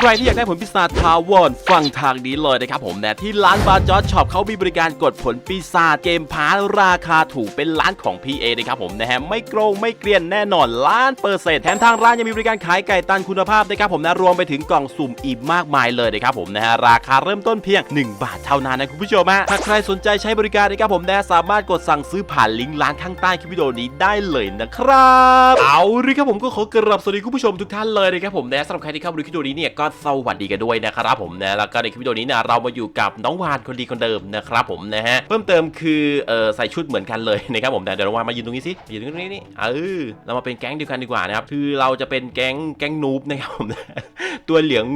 ใครที่อยากได้ผลปีศาจทาวอนฟังทางนี้เลยนะครับผมนะที่ร้านบาร์จอร์ช็อปเขามีบริการกดผลปีศาจเกมพาร์ราคาถูกเป็นร้านของ PA นะครับผมนะฮะไม่โกงไม่เกลียนแน่นอนล้านเปอร์เซ็นต์แถมทางร้านยังมีบริการขายไก่ตันคุณภาพนะครับผมนะรวมไปถึงกล่องสุ่มอีกมากมายเลยนะครับผมนะฮะราคาเริ่มต้นเพียง 1 บาทเท่านั้นนะคุณผู้ชมฮะถ้าใครสนใจใช้บริการนะครับผมนะสามารถกดสั่งซื้อผ่านลิงก์ร้านข้างใต้คลิปวิดีโอนี้ได้เลยนะครับเอาเลยครับผมก็ขอกราบสวัสดีคุณผู้ชมทุกท่านเลยนะครับผมนะสำหรับใครที่เข้ามาดูคลิปวิดีโอนี้เนี่ยก็สวัสดีกันด้วยนะครับผมนะแล้วก็ในคลิปวิดีโอนี้นะเรามาอยู่กับน้องวานคนดีคนเดิมนะครับผมนะฮะเพิ่มเติมคือเออใส่ชุดเหมือนกันเลยนะครับผมนะเดี๋ยวน้องวานมายืนตรงนี้สิยืนตรงนี้นี่เออเรามาเป็นแก๊งเดียวกันดีกว่านะครับคือเราจะเป็นแก๊งแก๊งนูบนะครับผมตัวเหลือง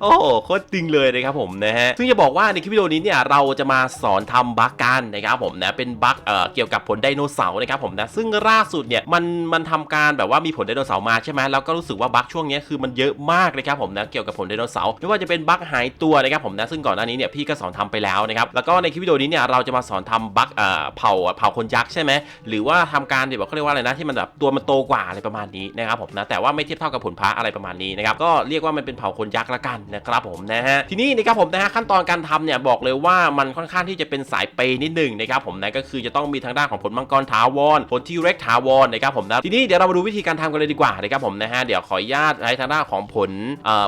โอ้โหโคตรจริงเลยนะครับผมนะฮะซึ่งจะบอกว่าในคลิปวิดีโอนี้เนี่ยเราจะมาสอนทำบั๊กกันนะครับผมนะเป็นบั๊กเอ่อเกี่ยวกับผลไดโนเสาร์นะครับผมนะซึ่งล่าสุดเนี่ยมันมันทำการแบบว่ามีผลไดโนเสาร์มาใช่ไหมแล้วก็รู้สึกว่าบั๊กช่วงนี้คือมันเยอะมากนะครับผมนะเกี่ยวกับผลไดโนเสาร์ไม่ว่าจะเป็นบั๊กหายตัวนะครับผมนะซึ่งก่อนหน้านี้เนี่ยพี่ก็สอนทำไปแล้วนะครับแล้วก็ในคลิปวิดีโอนี้เนี่ยเราจะมาสอนทำบั๊กเอ่อเผาเผาคนยักษ์ใช่ไหมหรือว่าทำการแบบเขาเรียกว่าอะไรนะที่มันแบบตัวมันโตกว่าอะไรประมาณนี้นะครับผมนะแต่ว่าไม่เทียบเท่ากับผลพระอะไรประมาณนี้นะครับก็เรียกว่ามันเป็นเผาคนยักษ์ละกันนะครับผมนะฮะทีนี้นะครับผมนะฮะขั้นตอนการทำเนี่ยบอกเลยว่ามันค่อนข้างที่จะเป็นสายเปย์นิดหนึ่งนะครับผมนะก็คือจะต้องมีทางด้านของผลมังกรถาวรผลที่เร็กถาวรนะครับผมนะทีนี้เดี๋ยวเรามาดูวิธีการทำกันเลยดีกว่านะครับผมนะฮะเดี๋ยวขออนุญาตใช้ทางด้านของผล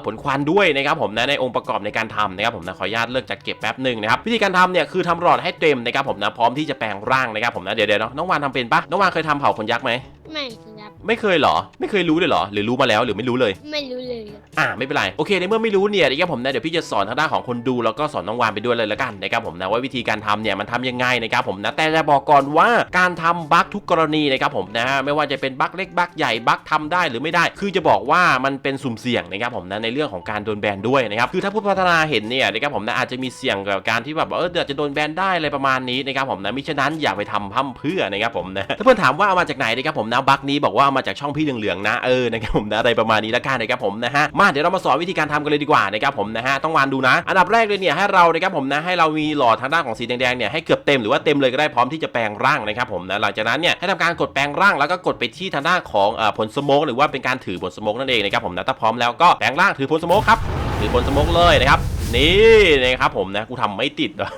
ผลควันด้วยนะครับผมนะในองค์ประกอบในการทำนะครับผมนะขออนุญาตเลิกจัดเก็บแป๊บหนึ่งนะครับวิธีการทำเนี่ยคือทำหลอดให้เต็มนะครับผมนะพร้อมที่จะแปลงร่างนะครับผมนะเดี๋ยวเดี๋ยวน้องวานทำเป็นปะน้องวานเคยทำเผาขนยักษ์ไหมไม่ค ไม่เคยเหรอ ไม่เคยรู้เลยเหรอ หรือรู้มาแล้วหรือไม่รู้เลย ไม่รู้เลยครับอ่าไม่เป็นไรโอเคในเมื่อไม่รู้เนี่ยเดี๋ยวผมนะเดี๋ยวพี่จะสอนทางด้านของคนดูแล้วก็สอนน้องวานไปด้วยเลยละกันนะครับผมนะว่าวิธีการทำเนี่ยมันทำยังไงนะครับผมนะแต่จะบอกก่อนว่าการทำบั๊กทุกกรณีนะครับผมนะฮะไม่ว่าจะเป็นบั๊กเล็กบั๊กใหญ่บั๊กทำได้หรือไม่ได้ คือจะบอกว่ามันเป็นสุ่มเสี่ยงนะครับผมนะในเรื่องของการโดนแบนด้วยนะครับคือถ้าผู้พัฒนาเห็นเนี่ยนะครับผมนะอาจจะมีเสี่ยงกับการที่แบบเออเดี๋ยวจะโดนแบนได้อะไรประมาณนี้นะครับผมนะมิฉะนั้นอย่าไปทำพั่มเพื่อนะครับผมนะถ้าเพื่อนถามว่าเอามาจากไหนนะครับผมนะบั๊กนี้บอกว่าเอามาจากช่องพี่เหลืองๆนะเออนะครับผมนะอะไรประมาณนี้ละกันนะครับผมนะฮะมาเดี๋ยวเรามาสอนวิธีการทำกันเลยดีกว่านะครับผมนะฮะต้องวานดูนะ อันดับแรกเลยเนี่ยให้เรานะครับผมนะให้เรามีหลอดทางด้านของสีแดงๆเนี่ยให้เกือบเต็มหรือว่าเต็มเลยก็ได้พร้อมที่จะแปลงร่างนะครับผมนะหลังจากนั้นเนี่ยให้ทำการกดแปลงร่างแล้วก็กดไปที่ทางด้านของเอ่อผลสโมกหรือว่าเป็นการถือผลสโมกนั่นเองนะครับผมนะถ้าพร้อมแล้วก็แปลงร่างถือผลสโมกครับถือผลสโมกเลยนะครับ นี่นะครับผมนะกูทำไม่ติดเหรอ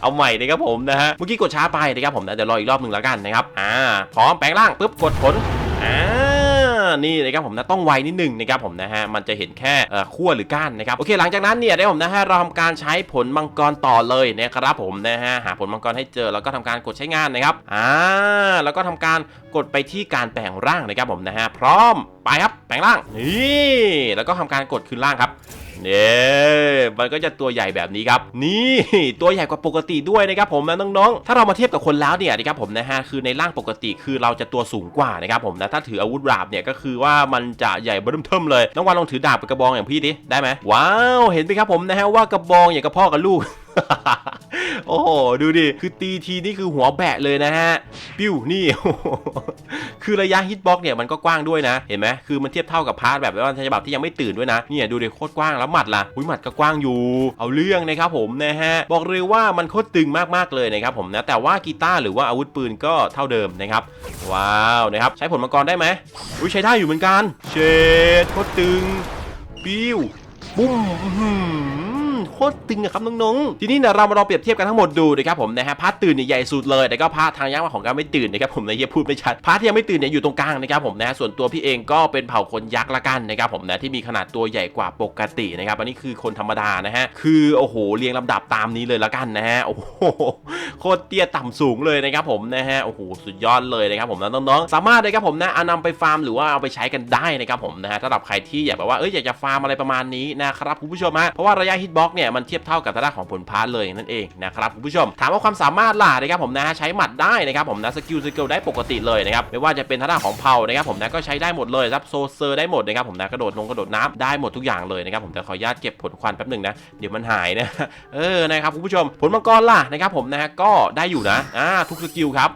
เอาใหม่นะครับผมนะฮะเมื่อกี้กดช้าไปนะครับผมนะเดี๋ยวรออีกรอบหนึ่งแล้วกันนะครับอ่าพร้อมแปลงร่างปุ๊บกดผลอ่านี่นะครับผมนะต้องไวนิดหนึ่งนะครับผมนะฮะมันจะเห็นแค่ขั้วหรือก้านนะครับโอเคหลังจากนั้นเนี่ยได้ผมนะฮะเราทำการใช้ผลมังกรต่อเลยนะครับผมนะฮะหาผลมังกรให้เจอแล้วก็ทำการกดใช้งานนะครับอ่าแล้วก็ทำการกดไปที่การแปลงร่างนะครับผมนะฮะพร้อม ไปครับแปลงร่างนี่แล้วก็ทำการกดคืนร่างครับเนี่ยมันก็จะตัวใหญ่แบบนี้ครับ นี่ตัวใหญ่กว่าปกติด้วยนะครับผมนะน้องๆ ถ้าเรามาเทียบกับคนแล้วเนี่ยนะครับผมนะฮะคือในร่างปกติคือเราจะตัวสูงกว่านะครับผมนะถ้าถืออาวุธดาบเนี่ยก็คือว่ามันจะใหญ่เบิ่มเทิมเลยน้องวันลองถือดาบกับกระบองอย่างพี่ดิได้ไหมว้าวเห็นไหมครับผมนะฮะว่ากระบองอย่างกับพ่อกับลูก โอ้โหดูดิ คือตีทีนี่คือหัวแบะเลยนะฮะ ปิ้วนี่ คือระยะฮิตบ็อกเนี่ยมันก็กว้างด้วยนะ เห็นไหมคือมันเทียบเท่ากับพาร์ทแบบว่าฉบับที่ยังไม่ตื่นด้วยนะ เนี่ยดูดิโคตรกว้างแล้วหมัดล่ะอุ้ยหมัดก็กว้างอยู่ เอาเรื่องนะครับผมนะฮะ บอกเลยว่ามันโคตรตึงมากๆเลยนะครับผมนะ แต่ว่ากีตาร์หรือว่าอาวุธปืนก็เท่าเดิมนะครับ ว้าวนะครับ ใช้ผลมังกรได้ไหมอุ้ยใช้ได้อยู่เหมือนกัน เชดโคตรตึง ปิ้วปุ้ม โคตรตึงอะครับน้องๆ ทีนี้เนี่ยเรามาลองเปรียบเทียบกันทั้งหมดดูนะครับผมนะฮะพาร์ทตื่นเนี่ยใหญ่สุดเลยแต่ก็พาร์ททางยักษ์ของการไม่ตื่นนะครับผมนะเฮียพูดไม่ชัดพาร์ทที่ยังไม่ตื่นเนี่ยอยู่ตรงกลางนะครับผมนะฮะส่วนตัวพี่เองก็เป็นเผ่าคนยักษ์ละกันนะครับผมนะที่มีขนาดตัวใหญ่กว่าปกตินะครับอันนี้คือคนธรรมดานะฮะคือโอ้โหเรียงลำดับตามนี้เลยละกันนะฮะโอ้โหโคตรเตี้ยต่ำสูงเลยนะครับผมนะฮะโอ้โหสุดยอดเลยนะครับผมนะน้องๆสามารถนะครับผมนะเอานำไปฟาร์มหรือว่าเอาไปใช้กันได้นะครับผมนะฮะสำหรับใครที่อยากแบบว่าเอ้ยอยากจะฟาร์มอะไรประมาณนี้นะครับคุณผู้ชมฮะเพราะว่าระยะฮิตบ็อกเนี่ยมันเทียบเท่ากับทางด้านของผลพาร์ทเลยนั่นเองนะครับคุณผู้ชมถามว่าความสามารถล่ะนะครับผมนะใช้หมัดได้นะครับผมนะสกิลสกิลได้ปกติเลยนะครับไม่ว่าจะเป็นทางด้านของเผานะครับผมนะก็ใช้ได้หมดเลยครับโซเซอร์ได้หมดนะครับผมนะกระโดดลงกระโดดน้ำได้หมดทุกอย่างเลยนะครับผมแต่ขออนุญาตเก็บผลควันแป๊บหนึ่งนะเดี๋ยวมันหายนะเออนะครับคุณผู้ชมผลมังกรล่ะนะครับผมนะก็ได้อยู่นะอ่าทุกสกิลครับ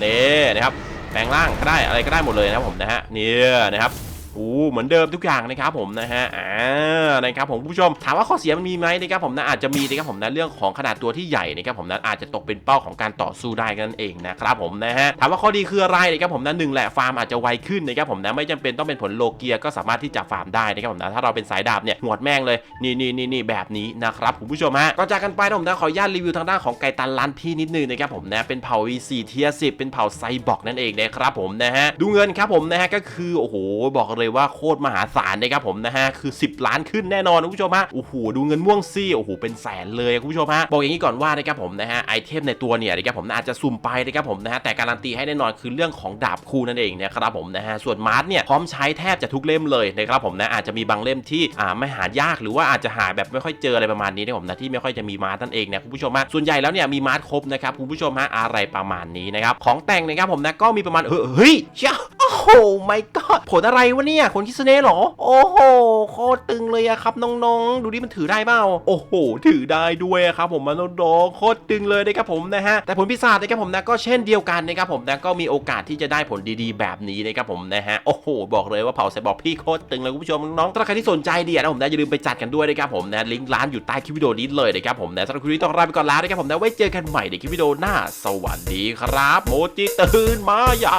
เนี่นะครับแปลงร่างก็ได้อะไรก็ได้หมดเลยนะครับผมนะฮะเนี่ยนะครับ อ้เหมือนเดิมทุกอย่างนะครับผมนะฮะอ่านะครับผมผู้ชมถามว่าข้อเสียมันมีไหมนะครับผมนะอาจจะมีนะครับผมนะเรื่องของขนาดตัวที่ใหญ่นะครับผมนะอาจจะตกเป็นเป้าของการต่อสู้ได้กันเองนะครับผมนะฮะถามว่าข้อดีคืออะไรนะครับผมนะหนึ่งแหละฟาร์มอาจจะไวขึ้นนะครับผมนะไม่จำเป็นต้องเป็นผลโลเกียก็สามารถที่จะฟาร์มได้นะครับผมนะถ้าเราเป็นสายดาบเนี่ยหวดแม่งเลยนี่นี่นี่นี่แบบนี้นะครับคุณผู้ชมฮะก็จากกันไปนะผมนะขออนุญาตรีวิวทางด้านของไก่ตันล้านพี่นิดนึงนะครับผมนะเป็นเผ่า V4 เทีย10เป็นเผ่าไซบอร์กนั่นเองนะครับผมนะฮะดูเงินครับผมนะฮะก็คือโอ้โหบอกเลยว่าโคตรมหาศาลนะครับผมนะฮะคือ 10 ล้านขึ้นแน่นอนคุณผู้ชมฮะโอ้โหดูเงินม่วงซี่โอ้โหเป็นแสนเลยคุณผู้ชมฮะบอกอย่างนี้ก่อนว่านะครับผมนะฮะไอเทมในตัวเนี่ยนะครับผมอาจจะสุ่มไปนะครับผมนะฮะแต่การันตีให้แน่นอนคือเรื่องของดาบคู่นั่นเองนะครับผมนะฮะส่วนมาร์ทเนี่ยพร้อมใช้แทบจะทุกเล่มเลยนะครับผมนะอาจจะมีบางเล่มที่อ่าไม่หายากหรือว่าอาจจะหาแบบไม่ค่อยเจออะไรประมาณนี้นะครับผมนะที่ไม่ค่อยจะมีมาร์ทนั่นเองนะคุณผู้ชมฮะส่วนใหญ่แล้วเนี่ยมีมาร์ทครบนะครับคุณผู้ชมฮะอะไรประมาณนี้นะครับของแต่งนะครับผมนะก็มีประมาณเฮ้ยเจ้า อ้โหไม่ก็ผลอะไรวะเนี่ยคนคิสเน่หรอ โอ้โหโคตรตึงเลยอะครับน้องๆ ดูดิมันถือได้เปล่าโอ้โห ถือได้ด้วยครับผมมันน้องๆโคตรตึงเลยนะครับผมนะฮะแต่ผลพิศาจนะครับผมนะก็เช่นเดียวกันนะครับผมนะก็มีโอกาสที่จะได้ผลดีๆ แบบนี้นะครับผมนะฮะโอ้โห บอกเลยว่าเผาใส่บอกพี่โคตรตึงเลยคุณผู้ชมน้องๆถ้าใครที่สนใจเดียนะผมนะอย่าลืมไปจัดกันด้วยนะครับผมนะลิงก์ร้านอยู่ใต้คลิปวิดีโอนี้เลยนะครับผมนะสำหรับคลิปนี้ต้องลาไปก่อนแล้วนะครับผมนะไว้เจอกันใหม่ในคลิปวิดีโอหน้า สวัสดีครับ โมจิตื่นมาอย่า